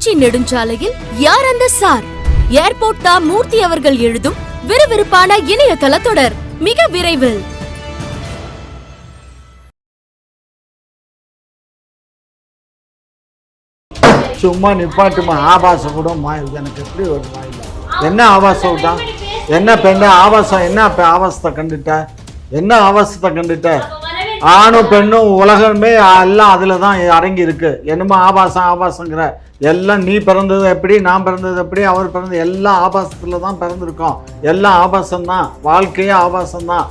திருச்சி நெடுஞ்சாலையில் யார் அந்த சார்? ஏர்போர்ட் தா மூர்த்தி அவர்கள் எழுதும் விறுவிறுப்பான இணையதள தொடர் மிக விரைவில். சும்மா நிப்பாட்டுமா ஆபாசம் கூட மா எனக்கு எப்படி ஒரு வாயில என்ன ஆபாசம் விட்டான் என்ன பெண்ணு ஆபாசம் என்ன பெ- ஆபாசத்தை கண்டுட்ட? என்ன ஆபாசத்தை கண்டுட்ட? ஆணும் பெண்ணும் உலகமே எல்லாம் அதில் தான் அடங்கி இருக்கு என்னமோ ஆபாசம் ஆபாசங்கிற எல்லாம் நீ பிறந்தது எப்படி நான் பிறந்தது எப்படி அவர் பிறந்தது எல்லாம் ஆபாசத்தில் தான் பிறந்திருக்கோம். எல்லாம் ஆபாசம் தான் வாழ்க்கையே ஆபாசம் தான்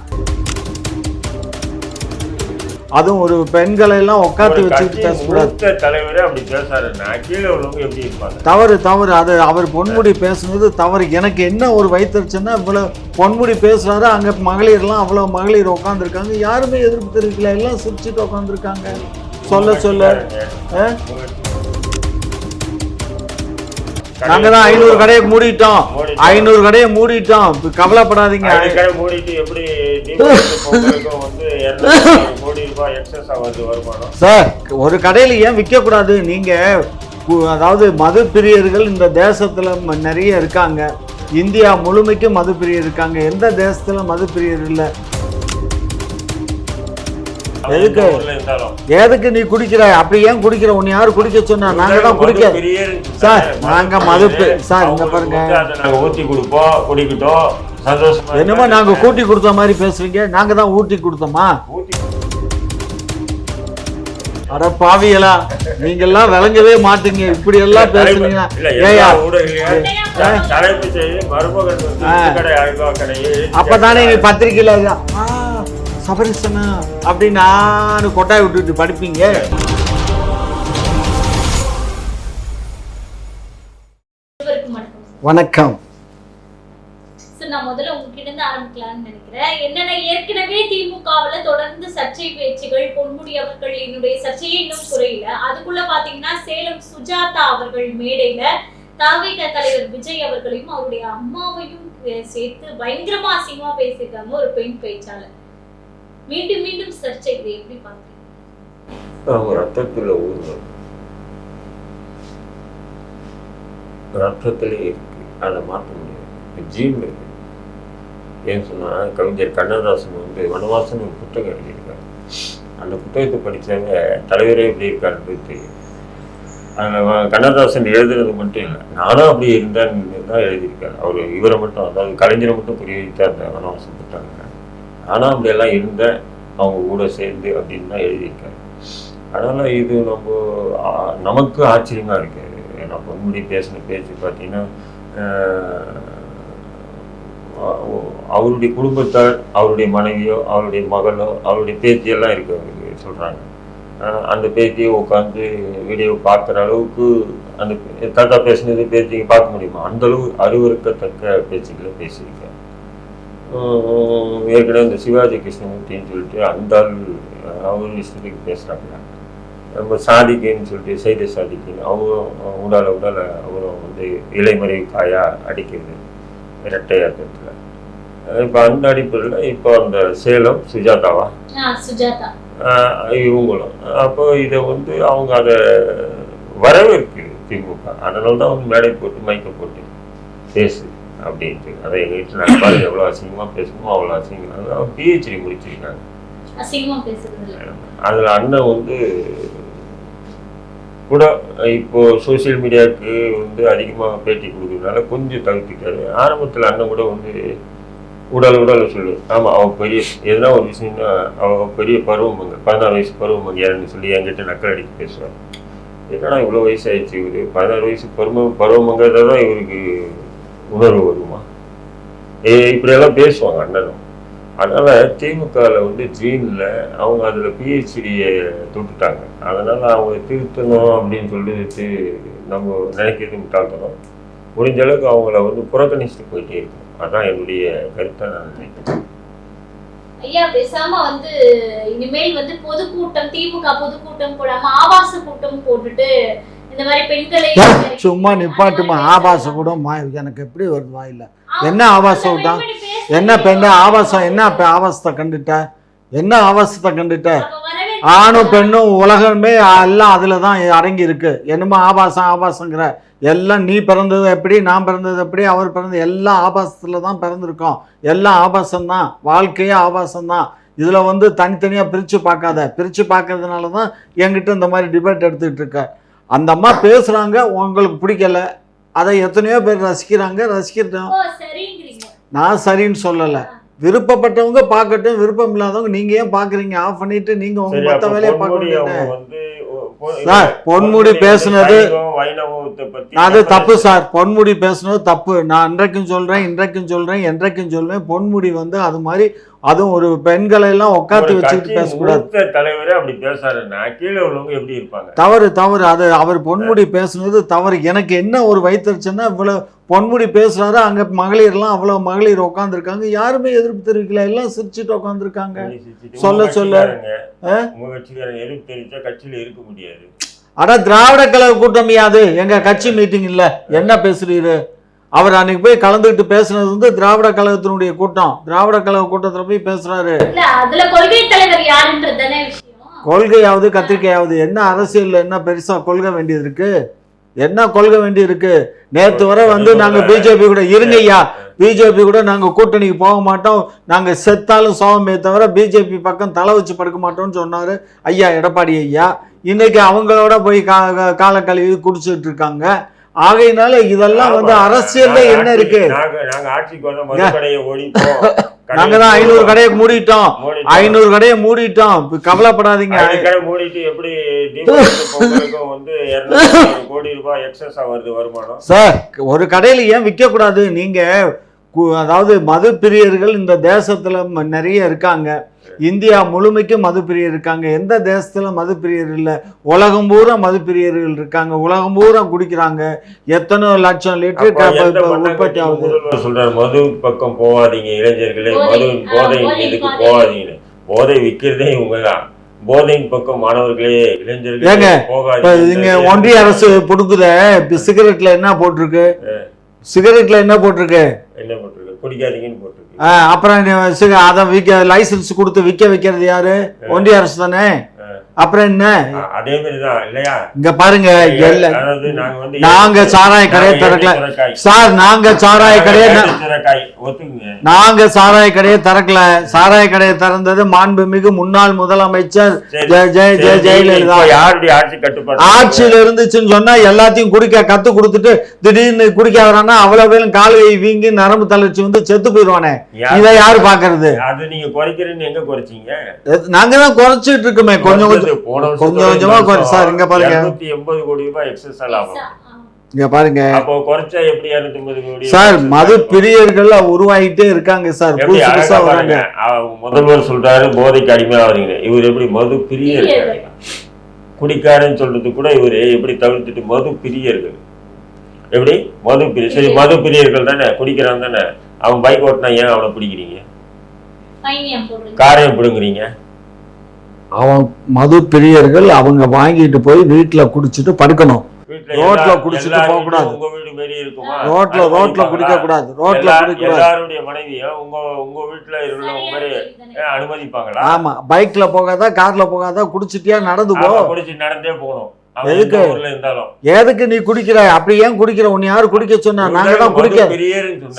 அதுவும் ஒரு பெண்களை எல்லாம் உட்காந்து கட்சியின் பேசக்கூடாது. மூத்த தலைவரே அப்படி பேசாருன்னா கீழே உள்ளவங்க எப்படி இருப்பாங்க தவறு தவறு. அது அவர் பொன்முடி பேசுனது தவறு. எனக்கு என்ன ஒரு வைத்தறிச்சுன்னா இவ்வளவு பொன்முடி பேசுறாரு அங்க மகளிர்லாம் அவ்வளவு மகளிர் உட்காந்துருக்காங்க யாருமே எதிர்ப்பு தெரிவிக்கல. எல்லாம் சிரிச்சுட்டு உட்காந்துருக்காங்க சொல்ல சொல்ல? நாங்க தான் ஐநூறு கடையை மூடிட்டோம். ஐநூறு கடையை மூடிட்டோம். கவலைப்படாதீங்க. மூடிட்டு எப்படி சார் ஒரு கடையில் ஏன் விற்கக்கூடாது நீங்கள் அதாவது மது பிரியர்கள் இந்த தேசத்தில் நிறைய இருக்காங்க. இந்தியா முழுமைக்கும் மது பிரியர் இருக்காங்க. எந்த தேசத்தில் மது பிரியர் இல்லை? எதுக்கு? எதுக்கு நீ குடிக்கிற? அப்படி ஏன் குடிக்கிற? உன்னை யாரு குடிக்க சொன்னா? நாங்கள் தான் குடிக்க. சார், நாங்க பிரியர். மது பி- சார், அவங்களுக்கு பாருங்க. நாங்க ஊத்தி கொடுப்போம் குடிக்கட்டும். சந்தோஷமா என்னமோ. நாங்கள் கூட்டி கொடுத்த மாதிரி பேசுறீங்க? நாங்கள் தான் ஊட்டி கொடுத்தோமா? அட பாவிகளா நீங்கெல்லாம் விளங்கவே மாட்டீங்க. இப்படி எல்லாம். இந்த கடையை அப்பதானே ஆ, சபரிசனா அப்படி நான் கொட்டாய் விட்டுட்டு படிப்பீங்க. வணக்கம் வணக்கம். சார் நான் முதல்ல உங்ககிட்ட இருந்து ஆரம்பிக்கலாம்னு நினைக்கிறேன். என்னன்னா ஏற்கனவே திமுகவுல தொடர்ந்து சர்ச்சை பேச்சுகள் பொன்முடி அவர்கள் என்னுடைய சர்ச்சையே இன்னும் குறையல. அதுக்குள்ள பாத்தீங்கன்னா சேலம் சுஜாதா அவர்கள் மேடையில தாவேக தலைவர் விஜய் அவர்களையும் அவருடைய அம்மாவையும் சேர்த்து பயங்கரமா அசிங்கமா பேசியிருக்காங்க ஒரு பெண் பேச்சாளர். மீண்டும் மீண்டும் சர்ச்சை இதை எப்படி பாக்குறீங்க அவங்க ரத்தத்தில் ஊறும் ரத்தத்திலே இருக்கு அதை மாற்ற முடியாது. ஜீன் இருக்கு. ஏன்னு சொன்னால் கவிஞர் கண்ணதாசன் வந்து வனவாசன் ஒரு புத்தகம் எழுதியிருக்காரு. அந்த புத்தகத்தை படித்தவங்க தலைவரே எப்படி இருக்காருன்றது தெரியும் அதில் கண்ணதாசன் எழுதுறது மட்டும் இல்லை. நானும் அப்படி இருந்தேன்னு தான் எழுதியிருக்காரு அவர் இவரை மட்டும் அதாவது கலைஞரை மட்டும் புரிய வைத்தார் அந்த வனவாசன் புத்தகங்கள் ஆனால் அப்படியெல்லாம் இருந்தேன் அவங்க கூட சேர்ந்து அப்படின்னு தான் எழுதியிருக்காரு. அதனால் இது நம்ம நமக்கு ஆச்சரியமாக இருக்கு. நான் பொன்முடி பேசின பேச்சு பார்த்தீங்கன்னா அவருடைய குடும்பத்தார் அவருடைய மனைவியோ அவருடைய மகளோ அவருடைய பேத்தியெல்லாம் இருக்கு அவருக்கு சொல்கிறாங்க அந்த பேத்தியை உட்காந்து வீடியோ பார்க்குற அளவுக்கு அந்த தாத்தா பேசினது பேத்தியை பார்க்க முடியுமா? அந்த அளவு பேச்சுக்களை பேசியிருக்கேன் ஏற்கனவே இந்த சிவாஜி கிருஷ்ணமூர்த்தின்னு சொல்லிட்டு அந்த ஆள் அவர் இஷ்டத்துக்கு பேசுகிறாங்க நம்ம சாதிக்குன்னு சொல்லிட்டு செய்த சாதிக்குன்னு அவரும் உடால உடால அவரும் வந்து இலைமறை காயா அடிக்கிறது இரட்டை அர்த்தத்தில். இப்போ அந்த அடிப்படையில் இப்போ அந்த சேலம் சுஜாதாவா? இவங்களும். அப்போ இதை வந்து அவங்க அதை வரவேற்கு திமுக. அதனால தான் வந்து மேடை போட்டு மைக்கை போட்டு பேசு அப்படின்ட்டு. அதை எங்கள் வீட்டில் நான் பாருங்க எவ்வளோ அசிங்கமாக பேசணுமோ அவ்வளோ அசிங்கம் அதாவது பிஹெச்டி முடிச்சிருக்காங்க அதில் அண்ணன் வந்து கூட இப்போ சோஷியல் மீடியாவுக்கு வந்து அதிகமாக பேட்டி கொடுக்கறதுனால கொஞ்சம் தவிர்த்துட்டாரு. ஆரம்பத்தில் அண்ணன் கூட வந்து உடல் உடல் சொல்லு. ஆமாம் அவள் பெரிய எதனா ஒரு விஷயம்னா அவள் பெரிய பருவமங்க பதினாறு வயசு பருவமங்கையான்னு சொல்லி என்கிட்ட நக்கல் அடித்து பேசுவார் என்னடா இவ்வளோ வயசு ஆயிடுச்சு இவரு? பதினாறு வயசு பருவ பருவமங்கிறத தான் இவருக்கு உணர்வு வருமா ஏ இப்படியெல்லாம் பேசுவாங்க அண்ணனும். அதனால திமுகவில் வந்து ஜீனில் அவங்க அதில் பிஹெச்டியை தொட்டுட்டாங்க. அதனால அவங்க திருத்தணும் அப்படின்னு சொல்லிட்டு நம்ம நினைக்கிறது முட்டாள்தனம். முடிஞ்ச அளவுக்கு அவங்கள வந்து புறக்கணிச்சுட்டு போயிட்டே இருக்கும் அதான் என்னுடைய கருத்தை நான் நினைக்கிறேன். ஐயா பேசாம வந்து இனிமேல் வந்து பொதுக்கூட்டம் திமுக பொதுக்கூட்டம் போடாம ஆபாச கூட்டம் போட்டுட்டு சும்மா நிப்பாட்டுமா ஆபாசம் கூட மா எனக்கு எப்படி வருது வாயில என்ன ஆபாசம் விட்டான்? என்ன பெண்ணு ஆபாசம் என்ன ஆபாசத்தை கண்டுட்ட? என்ன ஆபாசத்தை கண்டுட்ட? ஆணும் பெண்ணும் உலகமே எல்லாம் அதில் தான் அடங்கி இருக்கு. என்னமோ ஆபாசம் ஆபாசங்கிற எல்லாம் நீ பிறந்தது எப்படி நான் பிறந்தது எப்படி அவர் பிறந்தது எல்லாம் ஆபாசத்தில் தான் பிறந்திருக்கோம். எல்லாம் ஆபாசம்தான். வாழ்க்கையே ஆபாசம்தான். இதில் வந்து தனித்தனியாக பிரித்து பார்க்காத. பிரித்து பார்க்கறதுனால தான் என்கிட்ட இந்த மாதிரி டிபேட் எடுத்துக்கிட்டு இருக்க. அந்த அம்மா பேசுகிறாங்க உங்களுக்கு பிடிக்கல. அதை எத்தனையோ பேர் ரசிக்கிறாங்க ரசிக்கிறோம் ஓ சரிங்கிறீங்க. நான் சரின்னு சொல்லலை. விருப்பப்பட்டவங்க பார்க்கட்டும் விருப்பம் இல்லாதவங்க நீங்க ஏன் பாக்குறீங்க ஆஃப் பண்ணிட்டு நீங்க உங்க மத்த வேலையை பார்க்க பொன்முடி பேசுனது- சைவம், வைணவத்தை பத்தி அது தப்பு சார். பொன்முடி பேசுனது தப்பு. நான் இன்றைக்கும் சொல்றேன் இன்றைக்கும் சொல்றேன் என்றைக்கும் சொல்வேன். பொன்முடி வந்து அது மாதிரி அதுவும் ஒரு பெண்களை எல்லாம் உட்காந்து கட்சியின் பேசக்கூடாது. தலைவரே அப்படி பேசாருன்னா கீழே உள்ளவங்க எப்படி இருப்பாங்க? தவறு தவறு. அது அவர் பொன்முடி பேசுனது தவறு. எனக்கு என்ன ஒரு வைத்தறிச்சுன்னா இவ்வளவு பொன்முடி பேசுறாரு அங்க மகளிர்லாம் அவ்வளவு மகளிர் உட்காந்துருக்காங்க யாருமே எதிர்ப்பு தெரிவிக்கல. எல்லாம் சிரிச்சுட்டு உட்காந்துருக்காங்க சொல்லி சொல்ல. எதிர்ப்பு தெரிவிச்சா கட்சியில இருக்க முடியாது. ஆனா திராவிட கழக கூட்டம் யாது எங்க கட்சி மீட்டிங் இல்ல. என்ன பேசுறீரு? அவர் அன்னைக்கு போய் கலந்துக்கிட்டு பேசுனது வந்து திராவிட கழகத்தினுடைய கூட்டம். திராவிட கழக கூட்டத்துல போய் பேசுறாரு. கொள்கையாவது கத்திரிக்கையாவது என்ன அரசியல்ல என்ன பெருசா கொள்கை வேண்டியது இருக்கு? என்ன கொள்கை வேண்டி இருக்கு? நேத்து வரை வந்து நாங்க பிஜேபி கூட இருங்கய்யா. பிஜேபி கூட நாங்க கூட்டணிக்கு போக மாட்டோம். நாங்க செத்தாலும் சோகமே தவிர பிஜேபி பக்கம் தலை வச்சு படுக்க மாட்டோம்னு சொன்னாரு ஐயா எடப்பாடி ஐயா. இன்னைக்கு அவங்களோட போய் கா கா- காலை கழுவி குடிச்சிட்டு இருக்காங்க. ஆகையினால இதெல்லாம் வந்து அரசியல்ல நாங்க என்ன இருக்கு? நாங்க நாங்க நாங்க தான் ஐநூறு கடையை மூடிட்டோம். ஐநூறு கடையை மூடிட்டோம். கவலைப்படாதீங்க. கடை மூடிட்டு எப்படி வந்து கோடி ரூபாய் எக்ஸஸா வருது வருமானம்? சார் ஒரு கடையில் ஏன் விற்கக்கூடாது? நீங்கள் அதாவது மது பிரியர்கள் இந்த தேசத்தில் நிறைய இருக்காங்க. இந்தியா முழுமைக்கும் மது பிரியர் இருக்காங்க. எந்த தேசத்தில் மது பிரியர் இல்லை. உலகம் பூரா மது பிரியர்கள் இருக்காங்க. உலகம் பூரா குடிக்கிறாங்க. எத்தனை லட்சம் லிட்டர் உற்பத்தி ஆகுது சொல்றாரு? மது பக்கம் போகாதீங்க இளைஞர்களே. போதை, மது போதை போதை, இதுக்கு. போகாதீங்க. போதை விற்கிறதே இவங்க தான் போதையின் பக்கம் மாணவர்களே இளைஞர்களே இங்க ஒன்றிய அரசு கொடுக்குத இப்போ சிகரெட்ல என்ன போட்டிருக்கு? சிகரெட்ல என்ன போட்டிருக்கு? என்ன போட்டிருக்கு? குடிக்காதீங்கன்னு போட்டிருக்கு. அப்புறம் அதை விற்க லைசன்ஸ் கொடுத்து விற்க வைக்கிறது யாரு? ஒன்றிய அரசு தானே? அப்புறம் என்ன? அ- அதே மாதிரி தான் இல்லையா? இங்க பாருங்க நாங்க சாராய கடையை திறக்கல. சார் நாங்க சாராய கடையை நாங்க சாராய கடையை திறக்கல. சாராய கடையை திறந்தது மாண்புமிகு முன்னாள் முதலமைச்சர் சரி. ஜெய ஜெய ஜெய சரி, ஜெயலலிதா. இப்போ யாருடைய ஆட்சி கட்டுப்பாடு? ஆட்சியில இருந்துச்சுன்னு சொன்னா எல்லாத்தையும் குடிக்க கத்து கொடுத்துட்டு திடீர்னு குடிக்க வரானா அவ்வளவு பேரும் கால் கை வீங்கி நரம்பு தளர்ச்சி வந்து செத்து போயிடுவானே. இதை யாரு பாக்குறது? அது நீங்க குறைக்கிறேன்னு எங்க குறைச்சீங்க? நாங்க தான் குறைச்சிட்டு இருக்கோமே. கொஞ்சம் கொஞ்சம் போன கொஞ்சம் கொஞ்சமா சார், இங்க பாருங்க. 280 கோடி ரூபாய் எக்ஸஸ் லாபம். இங்க பாருங்க. அப்போ குறைச்சா எப்படி 250 கோடி? சார் மது? பிரியர்கள் உருவாகிட்டே இருக்காங்க சார் எப்படி புதுசு புதுசா வராங்க. முதல்வர் சொல்றாரு போதைக்கு அடிமையாவீங்க இவர் எப்படி மது பிரியர்கள்? குடிக்காரன்னு சொல்றது கூட இவரு எப்படி தவிர்த்துட்டு மது பிரியர்கள்? எப்படி? மது பிரிய சரி மது பிரியர்கள் தானே? குடிக்கிறான் தானே? அவன் பைக் ஓட்டினா ஏன் அவனை பிடிக்கிறீங்க? காரையும் பிடுங்குறீங்க? அவன் மது பிரியர்கள் அவங்க வாங்கிட்டு போய் வீட்டுல குடிச்சிட்டு படுக்கணும். ரோட்ல குடிச்சிட்டு மாரி இருக்குமா? ரோட்ல ரோட்ல? குடிக்க கூடாது ரோட்ல குடிக்க கூடாது அனுமதிப்பாங்களா? ஆமா. பைக்ல போகாத கார்ல போகாத குடிச்சிட்டியா நடந்து போ நடந்தே போகணும். எதுக்கு? எதுக்கு நீ குடிக்கிற? அப்படி ஏன் குடிக்கிற? உன்னை யாரு குடிக்க சொன்னா? நாங்க தான் குடிக்க.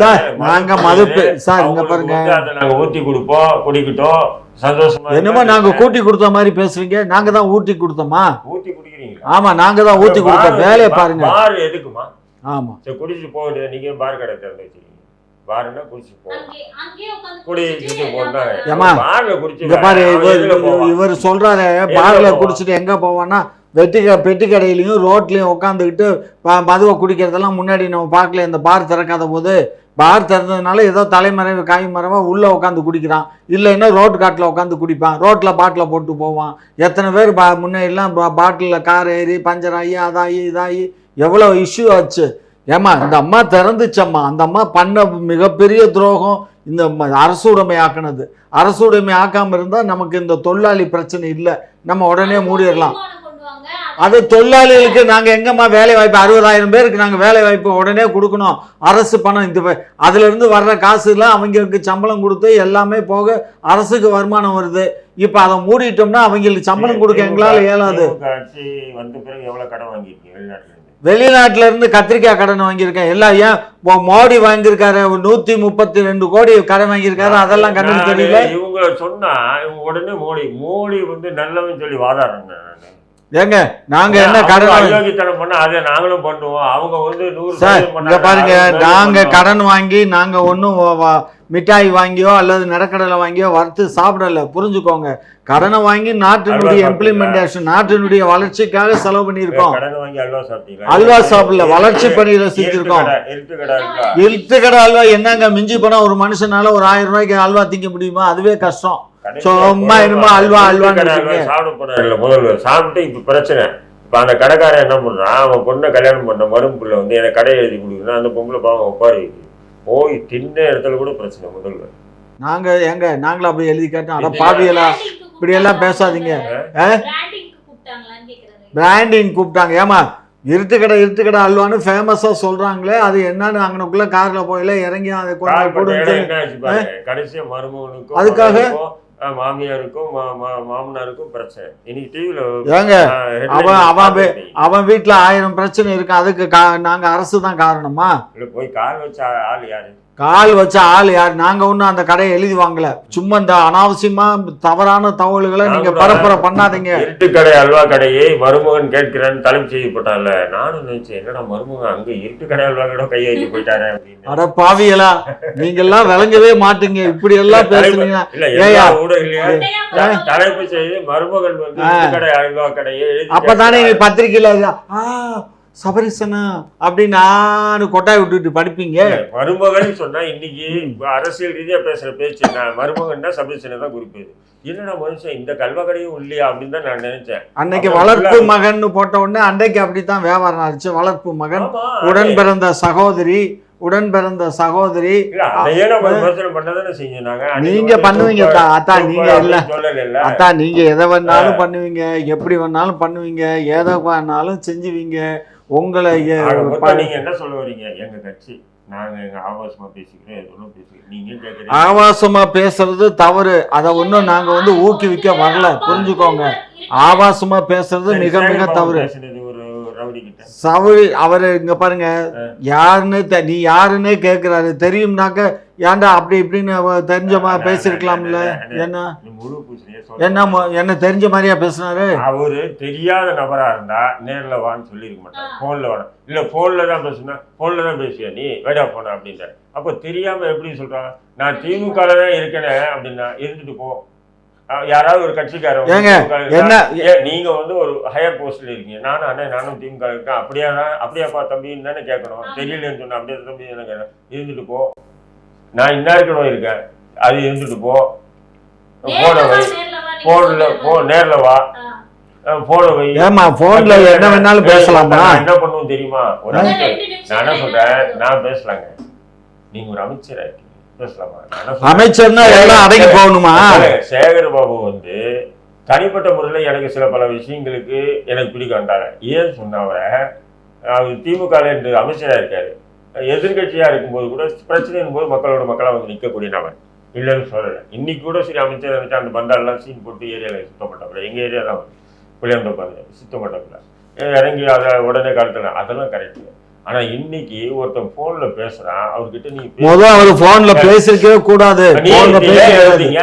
சார், நாங்க மது. சார், இங்க பாருங்க. நாங்க ஊத்தி கொடுப்போம் குடிக்கட்டும். சந்தோஷமா என்னமோ. நாங்க கூட்டி கொடுத்த மாதிரி பேசுறீங்க? நாங்க தான் ஊட்டி கொடுத்தோமா? ஊத்தி குடிக்கிறீங்களா? ஆமா நாங்க தான் ஊத்தி கொடுத்தோம் வேலையை? பாருங்க. பார் எதுக்குமா? ஆமா. சரி போக வேண்டியது நீங்க பார் கடை திறந்து வச்சிருக்கீங்க பார்னா குடிச்சு போகணும் அங்கே அங்கேயே உட்கார்ந்து குடிச்சிட்டு போனா பார்ல குடிச்சு அவன் இவர் சொல்றாரு பார்ல? குடிச்சிட்டு எங்க போவான்னா வெட்டி க- பெட்டி கடையிலயும் ரோட்லயும் உட்காந்துக்கிட்டு மதுவை குடிக்கிறதெல்லாம் முன்னாடி நம்ம பார்க்கல இந்த பார் திறக்காத போது பார் திறந்ததுனால ஏதோ தலைமறைவு காய் மறைவா உள்ள உட்காந்து குடிக்கிறான். இல்லைன்னா ரோட்டு காட்டில் உட்காந்து குடிப்பான். ரோட்ல பாட்டில் போட்டு போவான். எத்தனை பேர் பா முன்னெல்லாம் பாட்டிலில் கார் ஏறி பஞ்சர் ஆகி அதாகி இதாகி எவ்வளோ இஷ்யூ ஆச்சு. ஏம்மா இந்த அம்மா திறந்துச்சம்மா. அந்த அம்மா பண்ண மிகப்பெரிய துரோகம் இந்த ம- அரசுடைமை ஆக்குனது. அரசுடைமை ஆக்காம இருந்தா நமக்கு இந்த தொழிலாளி பிரச்சனை இல்லை. நம்ம உடனே மூடிடலாம். அது தொழிலாளிகளுக்கு நாங்க எங்கம்மா வேலை வாய்ப்பு? அறுபதாயிரம் பேருக்கு நாங்க வேலை வாய்ப்பு உடனே கொடுக்கணும். அரசு பணம் இந்த ப- அதுல இருந்து வர்ற காசுலாம் அவங்களுக்கு சம்பளம் கொடுத்து எல்லாமே போக அரசுக்கு வருமானம் வருது. இப்ப அதை மூடிட்டோம்னா அவங்களுக்கு சம்பளம் கொடுக்க எங்களால இயலாது. வந்த பிறகு எவ்வளவு கடன் வாங்கியிருக்கீங்க வெளிநாட்டுல? இருந்து வெளிநாட்டுல இருந்து கத்திரிக்காய் கடன் வாங்கியிருக்கேன் எல்லாம் ஏன் மோடி வாங்கியிருக்காரு நூத்தி முப்பத்தி ரெண்டு கோடி கடன் வாங்கியிருக்காரு அதெல்லாம் கண்ணுக்கு தெரியல இவங்கள சொன்னா இவங்க உடனே மோடி மோடி வந்து நல்லவன் சொல்லி வாதாடுறாங்க நானு. ஏங்க நாங்க என்ன கடன் அயோக்கியத்தனம் பண்ணா அதை நாங்களும் பண்ணுவோம் அவங்க வந்து நூறு பாருங்க நாங்க. கடன் வாங்கி நாங்க ஒன்றும் மிட்டாய் வாங்கியோ அல்லது நிலக்கடலை வாங்கியோ வறுத்து சாப்பிடல. புரிஞ்சுக்கோங்க. கடனை வாங்கி நாட்டினுடைய இம்ப்ளிமெண்டேஷன் நாட்டினுடைய வளர்ச்சிக்காக செலவு பண்ணியிருக்கோம். அல்வா சாப்பிடல, வளர்ச்சி பணியில செஞ்சிருக்கோம். இருட்டு கடை? இழுத்து கடை அல்வா என்னங்க? மிஞ்சி போனா ஒரு மனுஷனால ஒரு ஆயிரம் ரூபாய்க்கு அல்வா திங்க முடியுமா? அதுவே கஷ்டம். சும்மா என்னமோ அல்வா, அல்வா. சாப்பிட முதல்வர் சாப்பிட்டு இப்ப பிரச்சனை. இப்ப அந்த கடைக்காரன் என்ன பண்றான்? அவன் பொண்ணை கல்யாணம் பண்ண மரும்புள்ள வந்து எனக்கு கடை எழுதி கொடுக்குறான். அந்த பொம்பளை பாவம் ஒப்பாரி போய் தின்ன இடத்துல கூட பிரச்சனை முதல்வர் நாங்க எங்க? நாங்களும் அப்படி எழுதி கேட்டோம் அட பாவியலா இப்படி எல்லாம் பேசாதீங்க. பிராண்டிங் கூப்பிட்டாங்க ஏமா இருட்டு கடை இருட்டு கடை அல்வான்னு ஃபேமஸா சொல்றாங்களே அது என்னன்னு அங்கனுக்குள்ள கார்ல போயில இறங்கி அதை கொண்டு கால் பண்ண கொடுன்னு இடம் சொல்லி- என்ன ஆச்சு பாருங்க கடைசியா மருமகனுக்கும் அதுக்காக? மாமியாருக்கும் மாமனாருக்கும் பிரச்சனை. இன்னைக்கு டிவில ஏங்க அவன் அவன் அவன் வீட்டுல ஆயிரம் பிரச்சனை இருக்கு அதுக்கு கா- நாங்க அரசு தான் காரணமா? போய் கால் வச்ச ஆள் யாரு? கால் வச்ச ஆள் யார்? நாங்க ஒன்றும் அந்த கடையை எழுதி வாங்கல. சும்மா இந்த அனாவசியமா தவறான தகவல்களை நீங்க. பரப்புற பண்ணாதீங்க. இருட்டு கடை அல்வா கடையை மருமகன் கேட்கிறேன்னு தலைப்பு செய்யப்பட்டான்ல நானும் நினைச்சேன் என்னடா மருமகன் அங்க இருட்டு கடை அல்வா கடை கையை வச்சு போயிட்டாரே அட பாவியலா நீங்க எல்லாம் விளங்கவே மாட்டீங்க. இப்படி எல்லாம் பேசுனீங்கன்னா. தலைப்பு செய்து மருமகன் வந்து கடை அல்வா கடையை எழுதி அப்பதானே ஆ சபரிசனா அப்படி நான் கொட்டாய் விட்டுட்டு படிப்பீங்க? மருமகன் சொன்னா இன்னைக்கு அரசியல் ரீதியா பேசுற பேச்சு நான் மருமகன்னா சபரிசனை தான் குறிப்பது என்னடா மனுஷன் இந்த கல்வா கடையும் இல்லையா அப்படின்னு தான் நான் நினைச்சேன். அன்னைக்கு வளர்ப்பு மகன் போட்ட உடனே அன்னைக்கு அப்படித்தான் வியாபாரம் ஆச்சு வளர்ப்பு மகன் உடன். பிறந்த சகோதரி உடன் பிறந்த சகோதரி. நாங்க பண்ணுவீங்க அத்தா, நீங்க இல்ல. அத்தா நீங்க எதை வேணாலும் பண்ணுவீங்க எப்படி வேணாலும் பண்ணுவீங்க எதை வேணாலும் செஞ்சுவீங்க. உங்களை நீங்க என்ன சொல்ல வரீங்க? எங்க கட்சி நாங்க எங்க ஆபாசமா பேசுறது தவறு. அதை ஒன்றும் நாங்க வந்து ஊக்குவிக்க வரல. புரிஞ்சுக்கோங்க. ஆபாசமா பேசுறது மிக மிக தவறு. சவரி அவரு இங்க பாருங்க யாருன்னு தெ- நீ யாருன்னே கேக்குறாரு. தெரியும்னாக்க ஏன்டா அப்படி இப்படின்னு தெரிஞ்ச மாதிரி பேசிருக்கலாம்ல? என்ன? என்ன என்ன தெரிஞ்ச மாதிரியா பேசுனாரு? அவரு தெரியாத நபரா இருந்தா நேர்ல வான்னு சொல்லிருக்க மாட்டார். போன்ல வர இல்ல போன்ல தான் பேசுனா போன்ல தான் பேசுவியா நீ? வேடா போன அப்படின்றாரு. அப்ப தெரியாம எப்படி சொல்றாங்க? நான் திமுக தான் இருக்கேனே அப்படின்னா இருந்துட்டு போ. யாராவது ஒரு கட்சிக்காரன் என்ன நீங்க வந்து ஒரு ஹையர் போஸ்ட்ல இருக்கீங்க. நானும் அண்ணே நானும் திமுக இருக்கேன். அப்படியா அப்படியாப்பா தம்பின்னு தானே கேட்கணும் தெரியலன்னு சொன்னா அப்படியே தம்பி என்ன கேட்கணும் இருந்துட்டு போ. நான் இன்ன இருக்கணும் இருக்கேன். அது இருந்துட்டு போ. போன வை. போன்ல போ நேர்ல வா. போன வை. ஏமா போன்ல என்ன வேணாலும் பேசலாமா? நான் என்ன பண்ணுவோம் தெரியுமா? ஒரு நான் என்ன சொல்றேன்? நான் பேசலாங்க. நீங்க ஒரு அமைச்சரா இருக்கீங்க அமைச்சர்னா எல்லாம் அடங்கி போகணுமா? சேகர் பாபு வந்து தனிப்பட்ட முறையில் எனக்கு சில பல விஷயங்களுக்கு எனக்கு பிடிக்காண்டாங்க. ஏன் சொன்ன அவரை அவர் திமுக என்று அமைச்சராக இருக்காரு. எதிர்கட்சியா இருக்கும்போது கூட பிரச்சனையின் போது மக்களோட மக்களாக வந்து நிற்கக்கூடிய நபர். இல்லைன்னு சொல்லலை. இன்னைக்கு கூட சரி அமைச்சர் இருந்துச்சு அந்த பந்தாலெல்லாம் சீன் போட்டு ஏரியாவில் சுத்தம் பண்ணப்பல எங்கள் ஏரியா தான் புளியந்தோப்பாங்க சுத்தம் பண்ணப்பல இறங்கி அதை உடனே கலத்துல அதெல்லாம் கரெக்டு ஆனா இன்னைக்கு ஒருத்தன் போன்ல பேசுறான் அவர்கிட்ட நீ முத அவர் போன்ல பேசிருக்கவே கூடாது. போன்ல நீ ஏன் பேச எழுதுறீங்க?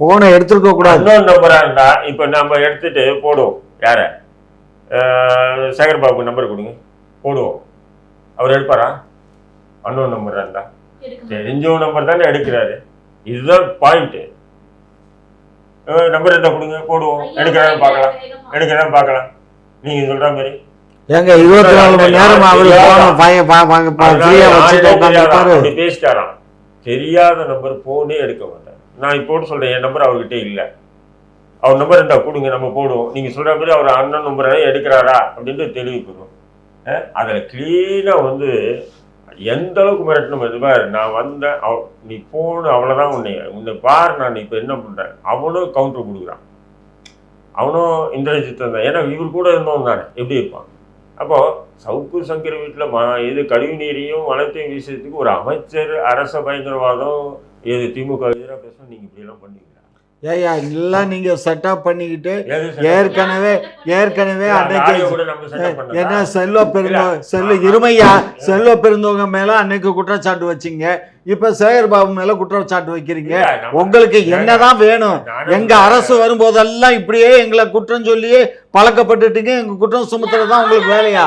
போனை எடுத்திருக்க கூடாது. இன்னொரு நம்பரா இருந்தா இப்ப நம்ம எடுத்துட்டு போடுவோம். யார? சேகர் பாபுக்கு நம்பர் கொடுங்க. போடுவோம். அவர் எடுப்பாரா? அன்னோன் நம்பரா இருந்தா. தெரிஞ்ச நம்பர் தானே எடுக்கிறாரு. இதுதான் பாயிண்ட் நம்பர் இருந்தா கொடுங்க போடுவோம். எடுக்கிறான்னு பார்க்கலாம். எடுக்கிறான்னு பார்க்கலாம். நீங்க சொல்ற மாதிரி. ஏங்க இருபத்தி நாலு மணி நேரம் அவரு போன பையன் ஃப்ரீயா வச்சுட்டு உட்காந்துருப்பாரு அப்படி பேசிட்டாராம். தெரியாத நம்பர் போனே எடுக்க மாட்டார். நான் இப்போ சொல்றேன் என் நம்பர் அவர்கிட்ட இல்ல. அவர் நம்பர் இருந்தா கொடுங்க நம்ம போடுவோம். நீங்க சொல்ற மாதிரி அவர் அண்ணன் நம்பரை எடுக்கிறாரா அப்படின்ட்டு அஹ் அதுல கிளீனா வந்து எந்த அளவுக்கு மிரட்டணும் இதுவா நான் வந்தேன் அவ நீ போன அவ்வளவுதான் உன்னை உன்னை பாரு நான் இப்ப என்ன பண்றேன்? அவனும் கவுண்டர் கொடுக்குறான். அவனும் இந்திரஜித் தான் ஏன்னா இவர் கூட இருந்தவன் தானே. எப்படி இருப்பான்? அப்போ சவுக்கு சங்கர் வீட்டில் ம இது கழிவு நீரையும் வனத்தையும் வீசுறதுக்கு ஒரு அமைச்சர் அரச பயங்கரவாதம் இது திமுக எதிராக பேசணும் நீங்கள் இப்படியெல்லாம் பண்ணீங்களா ஏய்யா எல்லாம் நீங்க செட்டப் பண்ணிக்கிட்டு? ஏற்கனவே ஏற்கனவே அன்னைக்கு? என்ன செல்வ பெருந்தோ. செல்வ இருமையா செல்வ பெருந்தவங்க மேல அன்னைக்கு குற்றச்சாட்டு வச்சீங்க இப்ப சேகர் பாபு மேல குற்றச்சாட்டு வைக்கிறீங்க. உங்களுக்கு என்னதான் வேணும்? எங்க அரசு வரும்போதெல்லாம் இப்படியே எங்களை குற்றம் சொல்லியே பழக்கப்பட்டுட்டீங்க. எங்க குற்றம் சுமத்துறதுதான் உங்களுக்கு வேலையா?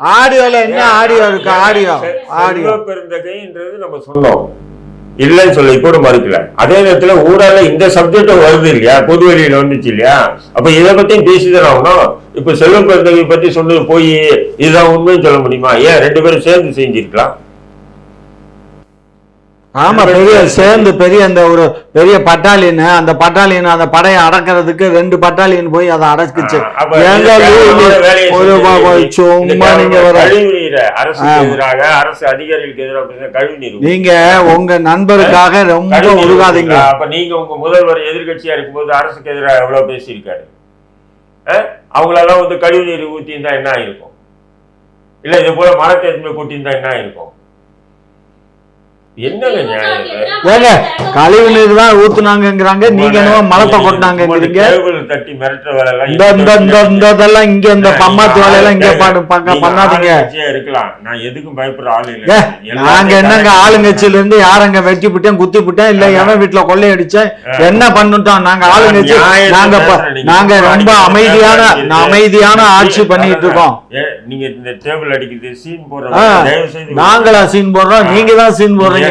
ஆடியோல என்ன ஆடியோ இருக்கு? ஆடியோ. ஆடியோ. பெருந்தகைன்றது நம்ம சொன்னோம். இல்லைன்னு சொல்ல கூட மறுக்கல. அதே நேரத்துல ஊரால இந்த சப்ஜெக்டும் வருது இல்லையா? பொது வெளியில வந்துச்சு இல்லையா? அப்ப இதை பத்தியும் பேசிதான் ஆகணும். இப்ப செல்வ பெருந்தகை பத்தி சொன்னது போய் இதுதான் உண்மைன்னு சொல்ல முடியுமா? ஏன் ரெண்டு பேரும் சேர்ந்து செஞ்சிருக்கலாம்? ஆமா பெரிய சேர்ந்து பெரிய அந்த ஒரு பெரிய பட்டாளியன் அந்த பட்டாளியன் அந்த படையை அடக்கிறதுக்கு ரெண்டு பட்டாளியன் போய் அதை அடக்குச்சு. சும்மா நீங்க. எதிராக அரசு அதிகாரிகளுக்கு எதிராக பேசுற கழிவு நீர் நீங்க உங்க நண்பருக்காக ரொம்ப உருகாதீங்க. அப்ப நீங்க உங்க முதல்வர் எதிர்க்கட்சியா இருக்கும்போது அரசுக்கு எதிராக எவ்வளவு பேசியிருக்காரு? அவங்களெல்லாம் வந்து கழிவு நீர் ஊத்தியிருந்தா என்ன ஆயிருக்கும்? இல்ல இது போல மரத்தை கூட்டியிருந்தா என்ன ஆயிருக்கும்? என்னங்க? ஏங்க, கழிவு நீர் தான் ஊத்துனாங்கங்கிறாங்க. நீங்க என்னவோ மலத்தை கொட்டினாங்கங்கிறீங்க டேபிள் தட்டி மிரட்டுற வேலை எல்லாம் இந்த இந்த இந்த இந்த இதெல்லாம் இங்க இந்த பம்மாத்து வேலையெல்லாம் இங்க பாடு பாக்க நீங்க பண்ணாதீங்க. ஆளுங்கட்சியா இருக்கலாம். நான் எதுக்கும் பயப்படுற ஆள் ஏ, இல்லை நாங்க என்னங்க ஆளுங்கட்சியில இருந்து யாரங்க வெட்டி விட்டேன் குத்தி விட்டேன் இல்ல எவன் வீட்டுல கொள்ளையடிச்சேன்? என்ன பண்ணிட்டோம்? நாங்க ஆளுங்கட்சி நாங்க நாங்க ரொம்ப அமைதியான அமைதியான ஆட்சி பண்ணிட்டு இருக்கோம் நீங்க இந்த டேபிள் அடிக்கிறது சீன் நாங்களா சீன் போடுறோம். நீங்க தான் சீன் போடுறீங்க.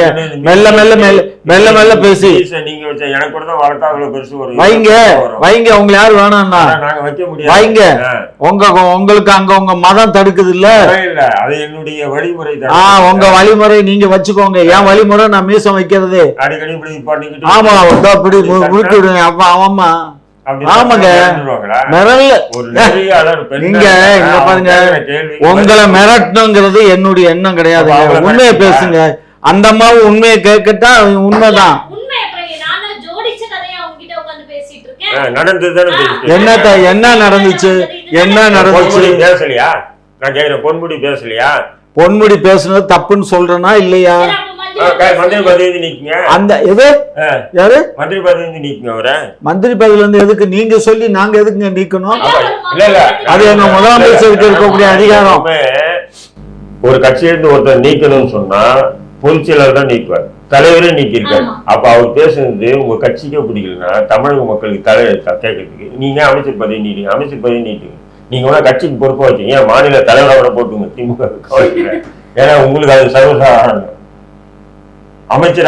மெல்ல மெல்ல மெல்ல மெல்ல மெல்ல பேசி. நீங்க வச்ச எனக்கு கூட தான் வளர்த்தா அவ்வளவு பெருசு ஒரு வைங்க வரும். வைங்க உங்களை யார் வேணும்னா? நாங்க வைக்க முடியாது. வைங்க. உங்க உங்களுக்கு அங்க உங்க மதம் தடுக்குது இல்ல இல்ல. அது என்னுடைய வழிமுறை ஆ உங்க வழிமுறை நீங்க வச்சுக்கோங்க. என் வழிமுறை நான் மீசம் வைக்கிறது. அடிக்கடி இப்படி பண்ணிக்கிட்டு ஆமா இதோ இப்படி மு- முறுக்கி விடுங்க. அப்ப ஆமா அப்படி ஆமாங்க. மிரல்ல. நீங்க இங்க பாருங்க, உங்களை மிரட்டணுங்கிறது என்னுடைய எண்ணம் அவங்கள உண்மையை? பேசுங்க. அந்த அம்மாவும் உண்மையை கேட்கட்டா உண்மைதான். என்னத்த என்ன நடந்துச்சு? என்ன நடந்துச்சு? பேசலையா? நான் கேக்குறேன் பொன்முடி பேசலையா? பொன்முடி பேசுனது தப்புன்னு சொல்றேனா இல்லையா? மந்திரி பதவி நீக்குங்க. அந்த எது? யாரு? மந்திரி பதவி நீக்குங்க அவரை? மந்திரி பதவியில இருந்து எதுக்கு? நீங்க சொல்லி நாங்க எதுக்குங்க நீக்கணும்? இல்ல இல்ல. அது முதலமைச்சருக்கு இருக்கக்கூடிய அதிகாரம். ஒரு கட்சியிலிருந்து ஒருத்தர் நீக்கணும்னு சொன்னா பொதுச் செயலாளர் தான் நீக்குவார். தலைவரே நீக்கியிருக்காரு. அப்ப அவர் பேசுனது உங்க கட்சிக்கே பிடிக்கலன்னா தமிழக மக்களுக்கு தலையெழுத்தா கேட்கறதுக்கு நீங்க அமைச்சர் பதவி நீட்டுங்க அமைச்சர் பதவி நீட்டுங்க. நீங்க வேணா கட்சிக்கு பொறுப்பா வச்சீங்க மாநில தலைவரோட போட்டுங்க திமுக ஏன்னா உங்களுக்கு அது சர்வசாதாரணம் அமைச்சர்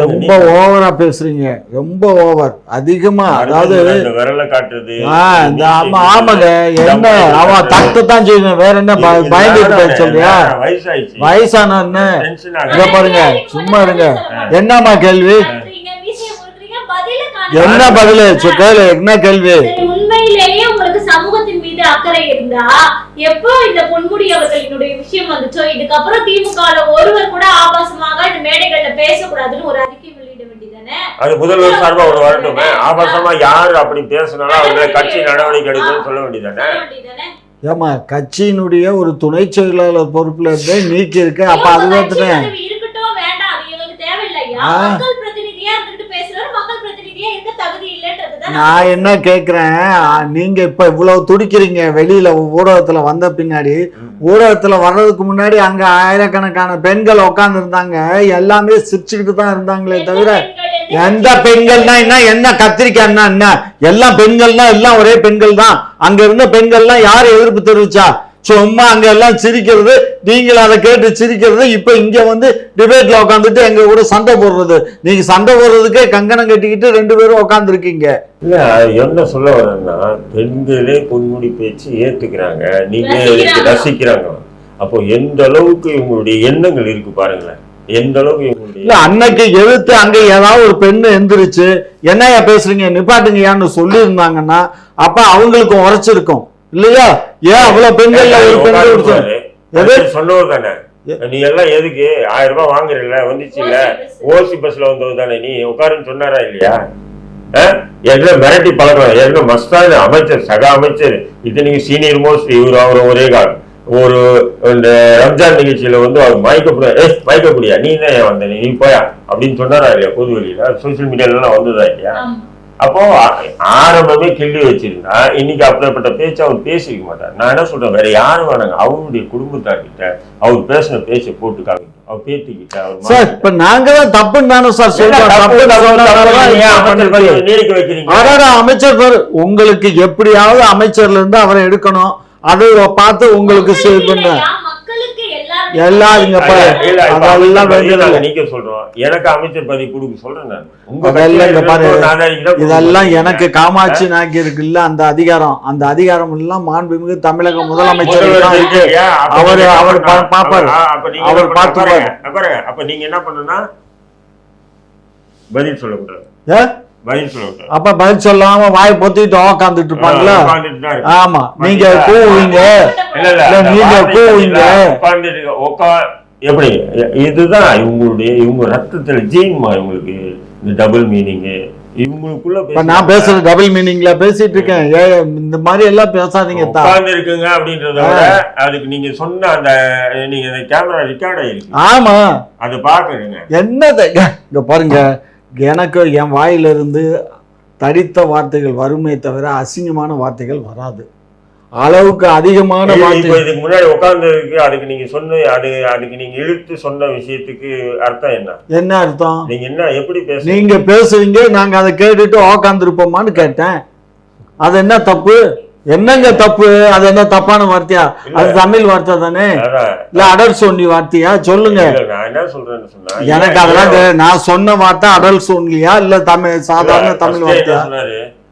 ரொம்ப ஓவரா பேசுறீங்க. ரொம்ப ஓவர். அதிகமா அதாவது விரல காட்டுறது ஆமாங்க. என்ன அவன் தட்டு தான் செய்யணும். வேற என்ன பயந்துட்டு சொல்றியா? வயசான ஆகுது. பாருங்க சும்மா இருங்க. என்னம்மா கேள்வி. என்ன பதிலு கேளு என்ன கேள்வி? உண்மையிலேயே உங்களுக்கு சமூகத்தின் அக்கறை இருந்தா எப்போ இந்த பொன்முடி அவர்களினுடைய விஷயம் வந்துச்சோ இதுக்கப்புறம் திமுக ஒருவர் கூட ஆபாசமாக இந்த மேடைகள்ல பேசக்கூடாதுன்னு ஒரு அறிக்கை வெளியிட வேண்டியதானே அது முதல்வர் சார்பா ஒரு வரட்டுமே. ஆபாசமா யாரு அப்படி பேசினாலும் அவங்களை கட்சி நடவடிக்கை எடுக்கணும்னு சொல்ல வேண்டியதானே ஏமா கட்சியினுடைய ஒரு துணை செயலாளர் பொறுப்புல இருந்தே நீக்கி இருக்கு அப்ப அது இவங்க கட்சி வந்துட்டேன் பதவி இருக்கட்டும் வேண்டாம் அது எங்களுக்கு தேவையில்லையா ஆ. மக்கள் பிரதிநிதியா இருந்துட்டு பேசுறவர் மக்கள் பிரதிநிதியா இருக்க தகுதி இல்லைன்றதுதான் நான் என்ன கேக்குறேன் நீங்க இப்ப இவ்வளவு துடிக்கிறீங்க வெளியில ஊடகத்துல வந்த பின்னாடி. ஊடகத்துல வர்றதுக்கு முன்னாடி அங்க ஆயிரக்கணக்கான பெண்கள் உட்கார்ந்து இருந்தாங்க எல்லாமே சிரிச்சுக்கிட்டு தான் இருந்தாங்களே தவிர எந்த பெண்கள்னா என்ன என்ன கத்திரிக்காய்னா என்ன? எல்லாம் பெண்கள்னா எல்லாம் ஒரே பெண்கள் தான் அங்க இருந்த பெண்கள்லாம் யார் எதிர்ப்பு தெரிவிச்சா? சும்மா அங்க எல்லாம் சிரிக்கிறது நீங்கள் அதை கேட்டு சிரிக்கிறது இப்ப இங்க வந்து டிபேட்ல உட்காந்துட்டு எங்க கூட சண்டை போடுறது. நீங்க சண்டை போடுறதுக்கே கங்கணம் கட்டிக்கிட்டு ரெண்டு பேரும் உட்காந்துருக்கீங்க இல்ல என்ன சொல்ல வரேன்னா பெண்களே பொன்முடி பேச்சு ஏத்துக்கிறாங்க. நீங்க ரசிக்கிறாங்க. ரசிக்கிறாங்க? அப்போ எந்த அளவுக்கு இவங்களுடைய எண்ணங்கள் இருக்கு பாருங்களேன். எந்த அளவுக்கு இல்ல இவங்களுடைய அன்னைக்கு எதிர்த்து அங்க ஏதாவது ஒரு பெண்ணு எந்திரிச்சு என்னையா பேசுறீங்க? நிப்பாட்டுங்கயான்னு சொல்லி இருந்தாங்கன்னா அப்ப அவங்களுக்கு உரைச்சிருக்கும். இல்லையா? ஏன் அவ்வளவு பெண்கள்ல ஒரு பெண் கொடுத்தோம் எது? சொன்னவர் தானே. நீ எல்லாம் எதுக்கு? ஆயிரம் ரூபாய் வாங்குறல வந்துச்சு இல்ல ஓசி பஸ்ல வந்தவர் தானே. நீ உட்காருன்னு சொன்னாரா இல்லையா? ஏற்கனவே மிரட்டி பழக்கம் ஏற்கனவே மஸ்தான் அமைச்சர் சக அமைச்சர். இத்தனைக்கு சீனியர் மோஸ்ட் இவர் அவர் ஒரே கால். ஒரு இந்த ரம்ஜான் நிகழ்ச்சியில வந்து அவர் மயக்கப்படியா ஏ மயக்கப்படியா நீ தான் ஏன் வந்த? நீ போயா? அப்படின்னு சொன்னாரா இல்லையா? பொது வெளியில. சோசியல் மீடியாலாம் வந்ததா இல்லையா. அப்போ ஆரம்பமே கிள்ளி வச்சிருந்தா இன்னைக்கு அப்படிப்பட்ட பேச்சு அவர் பேசிக்க மாட்டார். நான் என்ன சொல்றேன் வேற யாரும் வேணாங்க அவருடைய குடும்பத்தார்கிட்ட அவர் பேசின பேச்சை போட்டு காமிக்கணும் அவர் பேத்திக்கிட்ட அவர் சார். இப்ப நாங்க தான் தப்புன்னு தானே சார் சொல்றோம். அமைச்சர் உங்களுக்கு எப்படியாவது அமைச்சர்ல இருந்து அவரை எடுக்கணும். அதை பார்த்து உங்களுக்கு சேவ் பண்ண. எல்லாம் அதெல்லாம் வேண்டியதில்லை. நாங்க சொல்றோம் எனக்கு அமைச்சர் பதவி கொடுக்க சொல்றேன் நான் இதெல்லாம். எனக்கு காமாட்சி நாய்க்கு இருக்குல்ல அந்த அதிகாரம் அந்த அதிகாரம் எல்லாம் மாண்புமிகு தமிழக முதலமைச்சர் அவரு- அவர் பாப்பாரு. அப்ப- அப்ப நீங்க அவர்? பார்த்துப்பாரு. அப்ப நீங்க என்ன ஏ? பதில் சொல்லக்கூடாது அப்ப பதில் சொல்லாம வாய் பொத்திட்டு உக்காந்துட்டு இருப்பாங்களா. ஆமா. நீங்க? கூவுவீங்க நீங்க கூவுவீங்க. எப்படி? இதுதான் இவங்களுடைய இவங்க ரத்தத்துல ஜீன்மா இவங்களுக்கு இந்த டபுள் மீனிங் இவங்களுக்குள்ள இப்ப நான் பேசுற டபுள் மீனிங்ல பேசிட்டு இருக்கேன். இந்த மாதிரி எல்லாம் பேசாதீங்க உட்கார்ந்து இருக்குங்க அப்படின்றத விட அதுக்கு நீங்க சொன்ன அந்த நீங்க அந்த கேமரா ரெக்கார்ட் ஆயிருக்கு. ஆமா. அதை பாக்குறீங்க என்னது? இங்க பாருங்க. எனக்கு என் வாயிலிருந்து தடித்த வார்த்தைகள் வருமே தவிர அசிங்கமான வார்த்தைகள் வராது. அளவுக்கு அதிகமான இதுக்கு முன்னாடி உட்கார்ந்து இருக்கு அதுக்கு நீங்க சொன்ன அது அதுக்கு நீங்க இழுத்து சொன்ன விஷயத்துக்கு அர்த்தம் என்ன? என்ன அர்த்தம்? நீங்க என்ன எப்படி பேசுறீங்க நீங்க பேசுவீங்க நாங்க அதை கேட்டுட்டு உக்காந்துருப்போமான்னு கேட்டேன். அது என்ன தப்பு? என்னங்க தப்பு? அது என்ன தப்பான வார்த்தையா? அது தமிழ் வார்த்தை தானே. இல்ல அடல் சொன்னி வார்த்தையா? சொல்லுங்க. எனக்கு அதெல்லாம். நான் சொன்ன வார்த்தை அடல் சொன்னியா இல்ல தமிழ் சாதாரண தமிழ் வார்த்தையா?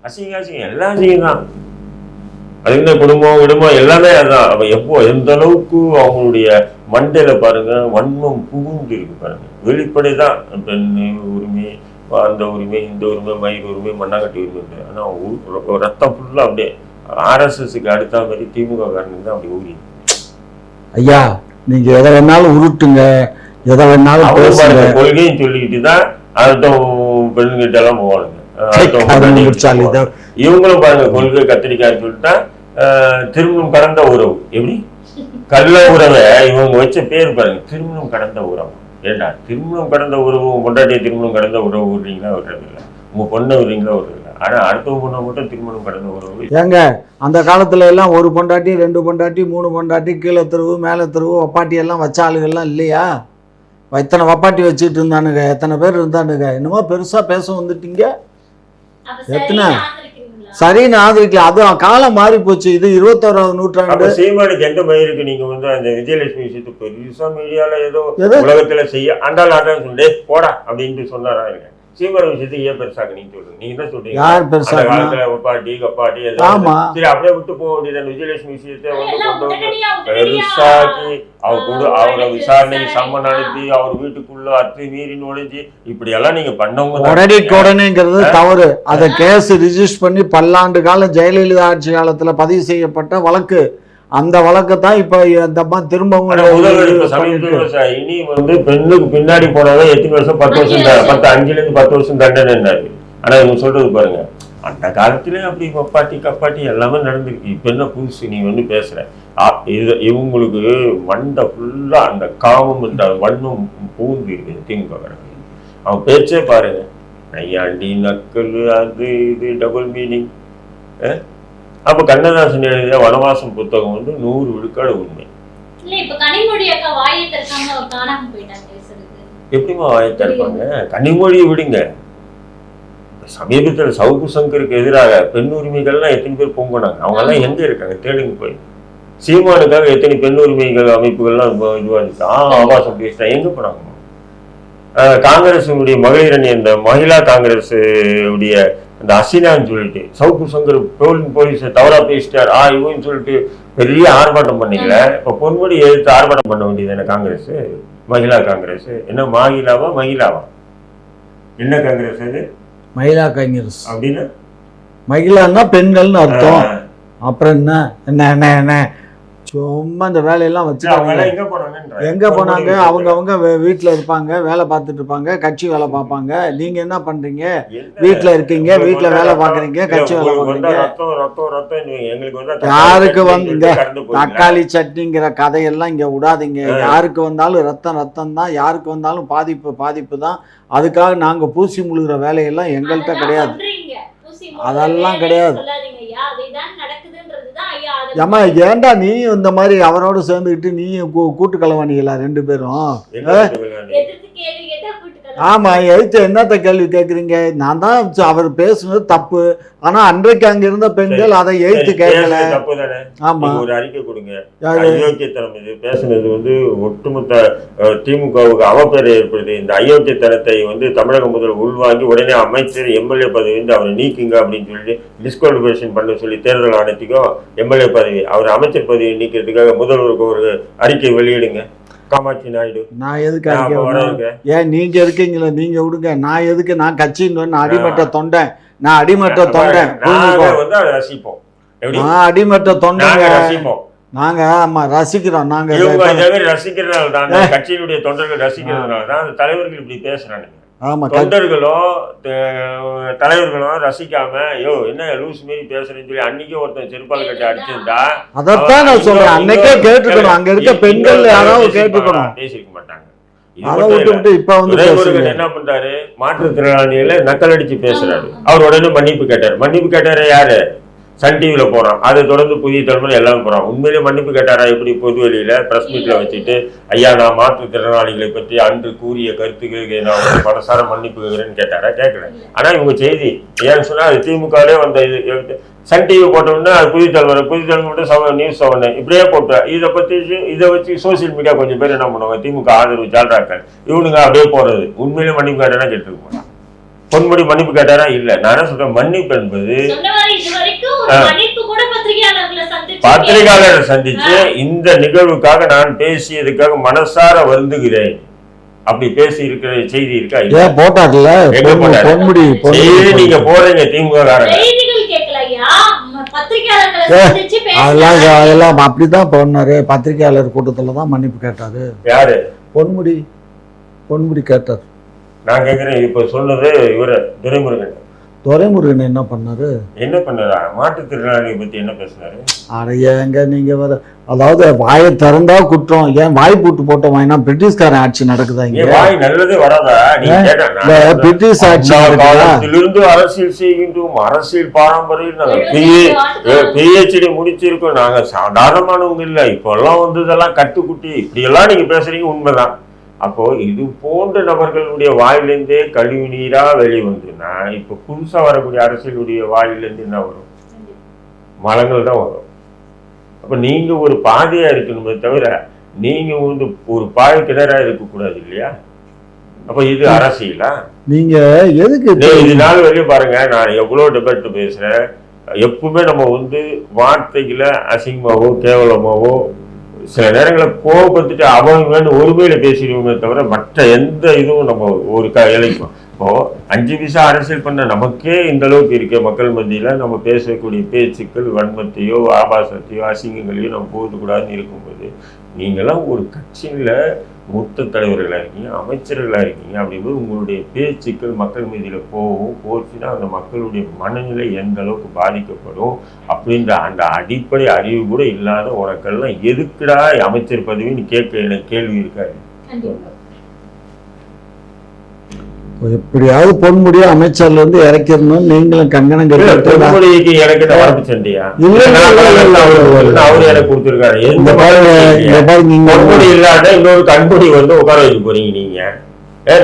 அசிங்க அசிங்க எல்லாம் அசிங்கம் தான் அது இந்த குடும்பம் குடும்பம் எல்லாமே அதான். அவ எப்போ எந்த அளவுக்கு அவங்களுடைய மண்டையில பாருங்க வன்மம் புகுந்து இருக்கு பாருங்க. வெளிப்படை தான் பெண் உரிமை அந்த உரிமை இந்த உரிமை மயிர் உரிமை மண்ணாங்கட்டி உரிமை ஆனா உ- ஒரு ரத்தம் ஃபுல்லா அப்படியே ஆர்எஸ்எஸ்க்கு அடுத்த மாதிரி திமுக தான் அப்படி ஊறி ஐயா நீங்க எதை வேணாலும் உருட்டுங்க. எதை வேணாலும் கொள்கையும் சொல்லிக்கிட்டு தான் அடுத்த பெண்கிட்ட எல்லாம் போவானுங்க. இவங்களும் பாருங்க கொள்கை கத்திரிக்காய் சொல்லிட்டா திருமணம் கடந்த உறவு. எப்படி? கள்ள உறவை. இவங்க வச்ச பேர் பாருங்க திருமணம் கடந்த உறவு. ஏண்டா திருமணம் கடந்த உறவு உங்க திருமணம் கடந்த உறவு விடுறீங்களா விடுறது இல்லை உங்க பொண்ணை விடுறீங்களா விடுறது ஆனா அடுத்த பொண்ணை மட்டும் திருமணம் கடந்த உறவு ஏங்க அந்த காலத்துல எல்லாம் ஒரு பொண்டாட்டி ரெண்டு பொண்டாட்டி மூணு பொண்டாட்டி கீழே தெருவு மேலே தெருவு வப்பாட்டி எல்லாம் வச்ச ஆளுகள்லாம் இல்லையா? எத்தனை வப்பாட்டி வச்சுட்டு இருந்தானுங்க எத்தனை பேர் இருந்தானுங்க? என்னமோ பெருசா பேச வந்துட்டீங்க. அப்ப எத்தனை? சரின்னு ஆதரிக்கல. அது காலம் மாறி போச்சு. இது இருபத்தோராவது நூற்றாண்டு. சீமானுக்கு எந்த மயிருக்கு நீங்க வந்து அந்த விஜயலட்சுமி விஷயத்தை பெருசா மீடியால ஏதோ? உலகத்துல செய்ய அண்டால் ஆண்டான்னு சொல்லி "டேய், போடா அப்படின்ட்டு சொன்னாரா இல்ல சீமான் விஷயத்தை ஏன் பெருசாக நீங்க சொல்லுங்க நீங்க என்ன சொல்றீங்க? யார் அந்த பெருசாக்குனா காலத்துல ஒப்பாட்டி கப்பாட்டி ஆமா. சரி அப்படியே விட்டு போக வேண்டியது விஜயலட்சுமி விஷயத்தை வந்து கொண்டு வந்து பெருசாக்கி அவர் கூட அவரை விசாரணை. சம்மன் அனுப்பி அவர் வீட்டுக்குள்ள அத்து மீறி நுழைஞ்சு இப்படி எல்லாம் நீங்க பண்ணவங்க உடனேங்கிறது தவறு. அதை கேஸ் ரிஜிஸ்டர் பண்ணி பல்லாண்டு காலம் ஜெயலலிதா ஆட்சி காலத்துல பதிவு செய்யப்பட்ட வழக்கு. அந்த வழக்கை தான் இப்ப அந்த அம்மா திரும்பவும் இனி வந்து பெண்ணுக்கு பின்னாடி போனவங்க எத்தனை வருஷம் பத்து வருஷம். பத்து அஞ்சுல இருந்து பத்து வருஷம் தண்டனைன்னாரு. ஆனா இவங்க சொல்றது பாருங்க அந்த காலத்திலே அப்படி கப்பாட்டி கப்பாட்டி எல்லாமே நடந்திருக்கு. இப்ப என்ன புதுசு நீ வந்து பேசுற. இது இவங்களுக்கு மண்டை ஃபுல்லா அந்த காமம் இந்த வண்ணம் பூந்து இருக்கு திமுக காரங்க அவன் பேச்சே பாருங்க ஐயாண்டி நக்கல் அது இது டபுள் மீனிங் அப்ப கண்ணதாசன் எழுதிய வனவாசம் புத்தகம் வந்து நூறு விழுக்காடு உண்மை. வாயை எப்படிமா வாயத்தா இருப்பாங்க கனிமொழியை விடுங்க. சமீபத்தில் சவுக்கு சங்கருக்கு எதிராக பெண் உரிமைகள்லாம் எத்தனை பேர் பொங்கினாங்க? அவங்க எல்லாம் எங்க இருக்காங்க? தேடுங்க போய். சீமானுக்காக எத்தனை பெண் உரிமைகள் அமைப்புகள்லாம் இப்போ இதுவா இருக்கு ஆ ஆபாசம் பேசிட்டா எங்க போனாங்க? ஆஹ் காங்கிரஸுடைய மகளிர் அணி அந்த மகிழா காங்கிரஸ் உடைய அந்த அசினான்னு சொல்லிட்டு சவுக்கு சங்கர் போலீஸ் போலீஸ் தவறா பேசிட்டார். ஆ இவன்னு சொல்லிட்டு பெரிய ஆர்ப்பாட்டம் பண்ணீங்கள இப்ப பொன்முடி எதிர்த்து ஆர்ப்பாட்டம் பண்ண வேண்டியது என்ன காங்கிரஸ்? மகிழா காங்கிரஸ். என்ன மாகிலாவா மகிழாவா? என்ன காங்கிரஸ் அது? மகிழா காங்கிரஸ். அப்படின்னா? மகிழான்னா பெண்கள்னு அர்த்தம். அப்புறம் என்ன? என்ன என்ன என்ன? சும்மா இந்த வேலையெல்லாம் எல்லாம் எங்க போனாங்க? அவங்க அவங்க வே- வீட்ல இருப்பாங்க வேலை பார்த்துட்டு இருப்பாங்க கட்சி வேலை பார்ப்பாங்க. நீங்க என்ன பண்றீங்க? என்ன? வீட்ல இருக்கீங்க வந்தா வேலை இல்ல, கட்சி வேலை வந்தா யாருக்கு வந்து போகுதுங்க. தக்காளி சட்னிங்கிற கதையெல்லாம் இங்க விடாதீங்க. யாருக்கு வந்தாலும் ரத்தம் ரத்தம் தான். யாருக்கு வந்தாலும் பாதிப்பு பாதிப்பு தான். அதுக்காக நாங்க பூசி முழுகிற வேலையெல்லாம் எங்கள்கிட்ட கிடையாது. அதெல்லாம் கிடையாது. ஏம்மா ஏன்டா நீயும் இந்த மாதிரி அவரோட சேர்ந்துக்கிட்டு நீயும் கூ- கூட்டு கலவாணிகளா ரெண்டு பேரும்? என்ன சொல்லுங்க? எதிர்த்து கேள்வி கேட்டா கூட்டுக்கலாம். ஆமா எதிர்த்து என்னத்த கேள்வி கேக்குறீங்க? நான் தான் அவர் பேசுனது தப்பு. ஆனா அன்றைக்கு அங்க இருந்த பெண்கள் அதை சரி, கேட்கல. பேசுனது தப்புதானே? ஆமா. நீங்க ஒரு அறிக்கை கொடுங்க. அயோக்கியத்தனம் இது. பேசுனது வந்து ஒட்டுமொத்த திமுகவுக்கு அவப்பேரை ஏற்படுது. இந்த அயோக்கியத்தனத்தை வந்து தமிழக முதல்வர் உள்வாங்கி உடனே அமைச்சர் எம்எல்ஏ பதவி வந்து அவரை நீக்குங்க அப்படின்னு சொல்லிட்டு டிஸ்குவாலிஃபிகேஷன் பண்ண சொல்லி தேர்தல் ஆணையத்துக்கும் எம்எல்ஏ பதவி அவர் அமைச்சர் பதவியை நீக்கிறதுக்காக முதல்வருக்கு ஒரு அறிக்கை வெளியிடுங்க. காமாட்சி நாயுடு. நான் எதுக்கு அறிக்கை. ஏன் நீங்க இருக்கீங்களா? நீங்க விடுங்க. நான் எதுக்கு? நான் கட்சின்னு நான் அடிமட்ட தொண்டன் நான் அடிமட்ட தொண்டன் ரசிப்போம். நான் அடிமட்ட தொண்டங்க. ரசிப்போம். நாங்க ஆமா ரசிக்கிறோம். நாங்க ரசிக்கிறதுனால தான் கட்சியினுடைய தொண்டர்கள் ரசிக்கிறதுனால தான் அந்த தலைவர்கள் இப்படி பேசுறானுங்க. ஆமா கட்சி- தொண்டர்களும் த- தலைவர்களும் ரசிக்காம ஐயோ என்ன லூஸ் மாரி பேசுறேன்னு சொல்லி அன்னைக்கே ஒருத்தன் செருப்பால் கட்டி அடிச்சிருந்தா அதைத்தான் நான் சொல்றேன் அன்னைக்கே கேட்டுக்கணும். அங்க இருக்க பெண்கள் யாராவது கேட்டுக்கணும்? பேசிருக்க மாட்டாங்க. என்ன பண்றாரு? மாற்றுத்திறனாளிகளை நக்கல் அடிச்சு பேசுறாரு. அவர் உடனே மன்னிப்பு கேட்டாரு? மன்னிப்பு கேட்டாரு யாரு? சன் டிவில போறான். அதை தொடர்ந்து புதிய தலைமுறை எல்லாம் போறான் உண்மையிலே மன்னிப்பு கேட்டாரா எப்படி பொது வெளியில பிரஸ் மீட்ல வச்சுட்டு ஐயா நான் மாற்றுத்திறனாளிகளை பற்றி அன்று கூறிய கருத்துக்களுக்கு நான் ஒரு மனசார மன்னிப்பு கேட்கிறேன்னு கேட்டாரா? கேட்கல. ஆனா இவங்க செய்தி ஏன்னு சொன்னா அது திமுகலே வந்த இது. சன் டிவி போட்டோம்னா அது புதிய தலைமுறை புதிய தலைமுறை சவ நியூஸ் செவன் இப்படியே போட்டு இதை பத்தி இதை வச்சு சோசியல் மீடியா கொஞ்சம் பேர் என்ன பண்ணுவாங்க? திமுக ஆதரவு ஜால்ராக்கள் இவனுங்க அப்படியே போறது. உண்மையிலே மன்னிப்பு கேட்டாரா கேட்டுருக்க பொன்முடி மன்னிப்பு கேட்டாரா? இல்ல. நான் சொல்றேன்? மன்னிப்பு என்பது சொன்ன மாதிரி இதுவரைக்கும் ஒரு ஆ. மன்னிப்பு கூட பத்திரிகையாளர்களை சந்திச்சு பத்திரிகையாளரை சந்திச்சு இந்த நிகழ்வுக்காக நான் பேசியதுக்காக மனசார வருந்துகிறேன். அப்படி பேசி இருக்கிற செய்தி இருக்கா? இல்ல? ஏன் போட்டார்ல? பொன்முடி நீங்க போறீங்க திமுக அதெல்லாம். அதெல்லாம் அப்படிதான் பண்ணாரு. பத்திரிகையாளர் கூட்டத்துல தான் மன்னிப்பு கேட்டாரு. யாரு? பொன்முடி பொன்முடி கேட்டார். நான் கேக்குறேன் இப்ப சொன்னது இவரு துரைமுருகன். துரைமுருகன் என்ன பண்ணாரு? என்ன பண்ணாரா? மாற்றுத்திறனாளியை பத்தி என்ன பேசினாரு? அட ஏங்க நீங்க வர அதாவது வாயை திறந்தா குற்றம் ஏன் வாய் பூட்டு போட்ட வாயினா பிரிட்டிஷ்காரன் ஆட்சி நடக்குதா இங்க? வாய் நல்லதே வராதா? பிரிட்டிஷ் ஆட்சி காலத்திலிருந்து அரசியல் செய்கின்றோம் அரசியல் பாரம்பரியம் நாங்க எழுபத்தி பிஏ ஐந்து ஆண்டுகள் பிஹெச்டி முடிச்சிருக்கோம். நாங்க சாதாரணமானவங்க இல்ல. இப்பெல்லாம் வந்து இதெல்லாம் கட்டுக்குட்டி. இப்படி எல்லாம் நீங்க பேசுறீங்க உண்மைதான். அப்போ இது போன்ற நபர்களுடைய வாயிலிருந்தே கழிவு நீரா வெளிவந்துன்னா இப்ப புதுசா வரக்கூடிய அரசியலுடைய வாயிலிருந்து என்ன வரும்? மலங்கள் தான் வரும். அப்ப நீங்க ஒரு பாதையா இருக்கணுமே தவிர நீங்க வந்து ஒரு பாய் கிணறா இருக்கக்கூடாது இல்லையா? அப்ப இது அரசியலா? நீங்க எதுக்கு இதே இது நாள் வரையும் பாருங்க நான் எவ்வளோ டிபேட் பேசுறேன் எப்பவுமே நம்ம வந்து வார்த்தைகளை அசிங்கமாவோ கேவலமாவோ சில நேரங்களில் கோபப்பட்டுட்டு அவங்கன்னு வேணும் ஒருமையில பேசிடுவோமே தவிர மற்ற எந்த இதுவும் நம்ம ஒரு க இழைக்கும் இப்போ அஞ்சு பைசா அரசியல் பண்ண நமக்கே இந்த அளவுக்கு இருக்க மக்கள் மத்தியில். நம்ம பேசக்கூடிய பேச்சுக்கள் வன்மத்தையோ ஆபாசத்தையோ அசிங்கங்களையோ நம்ம போகக்கூடாதுன்னு இருக்கும்போது நீங்களாம் ஒரு கட்சியில் மூத்த தலைவர்களாக இருக்கீங்க அமைச்சர்களாக இருக்கீங்க அப்படிங்கும்போது உங்களுடைய பேச்சுக்கள் மக்கள் மீதியில் போகும் போச்சுன்னா அந்த மக்களுடைய மனநிலை எந்த அளவுக்கு பாதிக்கப்படும் அப்படின்ற அந்த அடிப்படை அறிவு கூட இல்லாத உனக்கெல்லாம் எதுக்குடா அமைச்சர் பதவின்னு கேட்க எனக்கு கேள்வி இருக்காது கண்டிப்பா. எப்படியாவது பொன்முடிய அமைச்சர்ல இருந்து இறக்கிடணும். நீங்களும் கங்கணம் பொன்முடிக்கு இல்ல, இல்ல, அவரு கொடுத்துருக்காரு. இந்த பொன்முடி இன்னொரு கண்முடி வந்து உட்கார வைக்க போறீங்க நீங்க.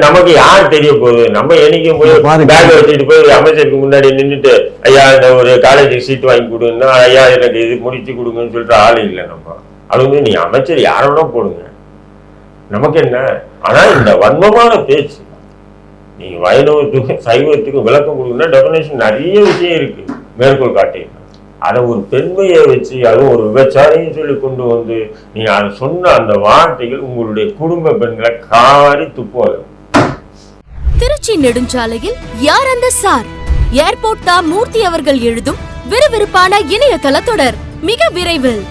நமக்கு யார் தெரிய போகுது? நம்ம என்னைக்கும் போய். பேக் வச்சுட்டு போய் அமைச்சருக்கு முன்னாடி நின்னுட்டு ஐயா இந்த ஒரு காலேஜ் சீட் வாங்கி கொடுங்கன்னா ஐயா எனக்கு இது முடிச்சு கொடுங்கன்னு சொல்லிட்டு ஆள் இல்லை நம்ம. அது வந்து நீ அமைச்சர் யாரோட போடுங்க? நமக்கு என்ன? ஆனா இந்த வன்மமான பேச்சு. நீங்க வைணவத்துக்கும் சைவத்துக்கும் விளக்கம் கொடுக்கணும்னா டெபினேஷன் நிறைய விஷயம் இருக்கு. மேற்கோள் காட்டி. அதை ஒரு பெண்மையை வச்சு அதுவும் ஒரு விபச்சாரையும் சொல்லி கொண்டு வந்து நீங்க அதை சொன்ன அந்த வார்த்தைகள் உங்களுடைய குடும்ப பெண்களை காரி துப்புவாங்க. திருச்சி நெடுஞ்சாலையில் யார் அந்த சார்? ஏர்போர்ட் தா மூர்த்தி அவர்கள் எழுதும் விறுவிறுப்பான இணையதள தொடர் மிக விரைவில்.